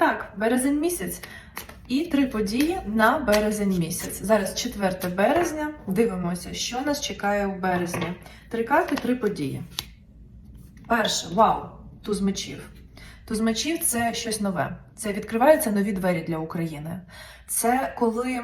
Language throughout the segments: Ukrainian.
так, березень місяць. І три події на березень місяць. Зараз 4 березня. Дивимося, що нас чекає у березні. Три карти, три події. Перше, вау, туз мечів. Туз мечів це щось нове. Це відкриваються нові двері для України. Це коли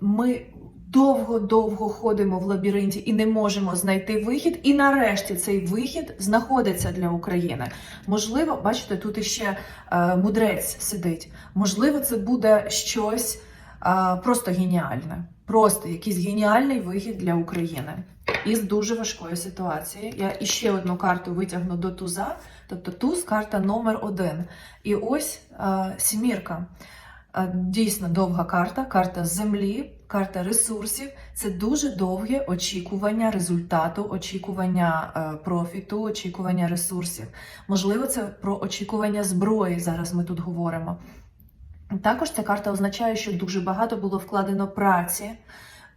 ми довго-довго ходимо в лабіринті і не можемо знайти вихід. І нарешті цей вихід знаходиться для України. Можливо, бачите, тут іще е, мудрець сидить. Можливо, це буде щось е, просто геніальне. Просто якийсь геніальний вихід для України із дуже важкої ситуації. Я іще одну карту витягну до туза, тобто туз карта номер один. І ось е, сімірка. Е, Дійсно довга карта, карта землі, карта ресурсів. Це дуже довге очікування результату, очікування е, профіту, очікування ресурсів. Можливо, це про очікування зброї. Зараз ми тут говоримо. Також ця карта означає, що дуже багато було вкладено праці,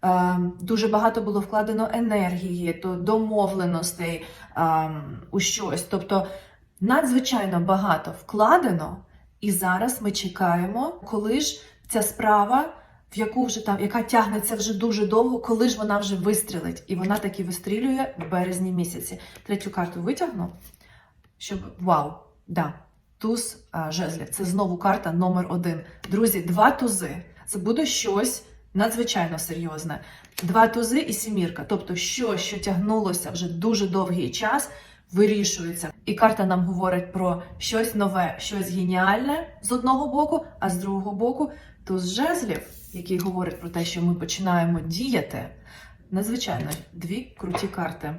е, дуже багато було вкладено енергії, то домовленостей е, у щось. Тобто надзвичайно багато вкладено, і зараз ми чекаємо, коли ж ця справа, в яку вже там, яка тягнеться вже дуже довго, коли ж вона вже вистрілить. І вона таки вистрілює в березні місяці. Третю карту витягну, щоб вау, да. Туз жезлів. Це знову карта номер один. Друзі, два тузи. Це буде щось надзвичайно серйозне. Два тузи і сімірка. Тобто, щось, що тягнулося вже дуже довгий час, вирішується. І карта нам говорить про щось нове, щось геніальне з одного боку, а з другого боку, туз жезлів, який говорить про те, що ми починаємо діяти. Надзвичайно дві круті карти.